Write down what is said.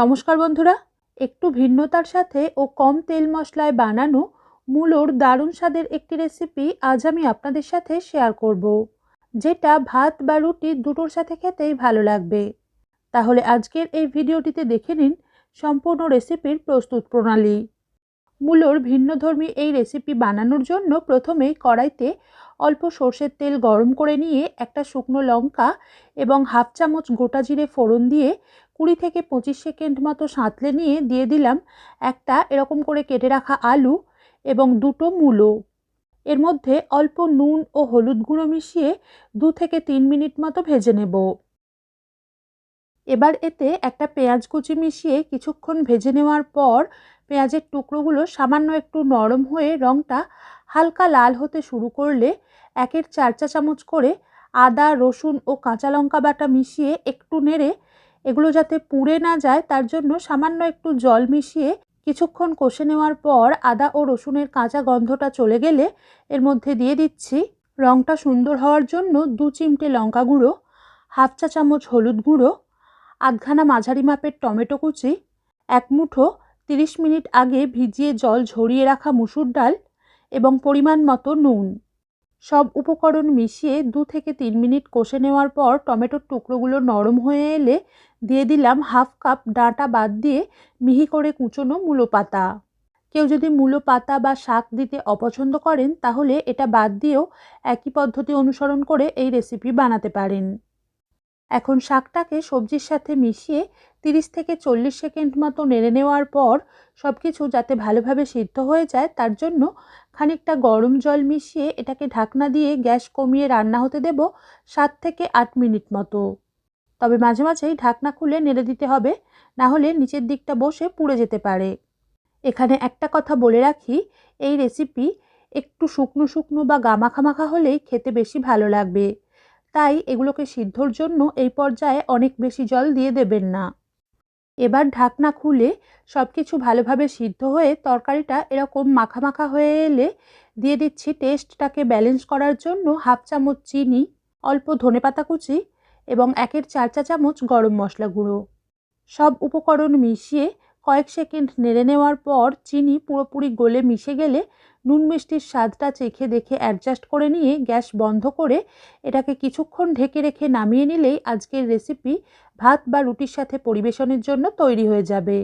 নমস্কার বন্ধুরা, একটু ভিন্নতার সাথে ও কম তেল মশলায় বানানো মূলোর দারুণ স্বাদের একটি রেসিপি আজ আমি আপনাদের সাথে শেয়ার করব, যেটা ভাত বা রুটি দুটোর সাথে খেতেই ভালো লাগবে। তাহলে আজকের এই ভিডিওটিতে দেখে নিন সম্পূর্ণ রেসিপির প্রস্তুত প্রণালী। মূলোর ভিন্নধর্মী এই রেসিপি বানানোর জন্য প্রথমেই কড়াইতে অল্প সর্ষের তেল গরম করে নিয়ে একটা শুকনো লঙ্কা এবং হাফ চামচ গোটা জিরে ফোড়ন দিয়ে কুড়ি থেকে পঁচিশ সেকেন্ড মতো সাঁতলে নিয়ে দিয়ে দিলাম একটা এরকম করে কেটে রাখা আলু এবং দুটো মূলো। এর মধ্যে অল্প নুন ও হলুদ গুঁড়ো মিশিয়ে দু থেকে তিন মিনিট মতো ভেজে নেব। এবার এতে একটা পেঁয়াজ কুচি মিশিয়ে কিছুক্ষণ ভেজে নেওয়ার পর পেঁয়াজের টুকরোগুলো সামান্য একটু নরম হয়ে রঙটা হালকা লাল হতে শুরু করলে একের চার চা চামচ করে আদা, রসুন ও কাঁচা লঙ্কা বাটা মিশিয়ে একটু নেড়ে এগুলো যাতে পুড়ে না যায় তার জন্য সামান্য একটু জল মিশিয়ে কিছুক্ষণ কষে নেওয়ার পর আদা ও রসুনের কাঁচা গন্ধটা চলে গেলে এর মধ্যে দিয়ে দিচ্ছি রঙটা সুন্দর হওয়ার জন্য দু চিমটে লঙ্কা গুঁড়ো, হাফ চা চামচ হলুদ গুঁড়ো আধখানা মাঝারি মাপের টমেটো কুচি, এক মুঠো তিরিশ মিনিট আগে ভিজিয়ে জল ঝরিয়ে রাখা মুসুর ডাল এবং পরিমাণ মতো নুন। সব উপকরণ মিশিয়ে দু থেকে তিন মিনিট কষে নেওয়ার পর টমেটোর টুকরোগুলো নরম হয়ে এলে দিয়ে দিলাম হাফ কাপ ডাঁটা বাদ দিয়ে মিহি করে কুচোনো মূলো পাতা। কেউ যদি মূলো পাতা বা শাক দিতে অপছন্দ করেন তাহলে এটা বাদ দিয়েও একই পদ্ধতি অনুসরণ করে এই রেসিপি বানাতে পারেন। এখন শাকটাকে সবজির সাথে মিশিয়ে তিরিশ থেকে চল্লিশ সেকেন্ড মতো নেড়ে নেওয়ার পর সব কিছু যাতে ভালোভাবে সিদ্ধ হয়ে যায়, তার জন্য খানিকটা গরম জল মিশিয়ে এটাকে ঢাকনা দিয়ে গ্যাস কমিয়ে রান্না হতে দেব সাত থেকে আট মিনিট মতো। তবে মাঝে মাঝেই ঢাকনা খুলে নেড়ে দিতে হবে, না হলে নিচের দিকটা বসে পুড়ে যেতে পারে। এখানে একটা কথা বলে রাখি, এই রেসিপি একটু শুকনো শুকনো বা গামাখামাখা হলেই খেতে বেশি ভালো লাগবে। তাই এগুলোকে সিদ্ধর জন্য এই পর্যায়ে অনেক বেশি জল দিয়ে দেবেন না। এবার ঢাকনা খুলে সব কিছু ভালোভাবে সিদ্ধ হয়ে তরকারিটা এরকম মাখা মাখা হয়ে এলে দিয়ে দিচ্ছি টেস্টটাকে ব্যালেন্স করার জন্য হাফ চামচ চিনি, অল্প ধনেপাতা কুচি এবং একের চার চা চামচ গরম মশলা গুঁড়ো। সব উপকরণ মিশিয়ে কয়েক সেকেন্ড নেড়ে নেওয়ার পর চিনি পুরোপুরি গলে মিশে গেলে নুন মিষ্টির স্বাদটা চেখে দেখে অ্যাডজাস্ট করে নিয়ে গ্যাস বন্ধ করে এটাকে কিছুক্ষণ ঢেকে রেখে নামিয়ে নিলেই আজকের রেসিপি ভাত বা রুটির সাথে পরিবেশনের জন্য তৈরি হয়ে যাবে।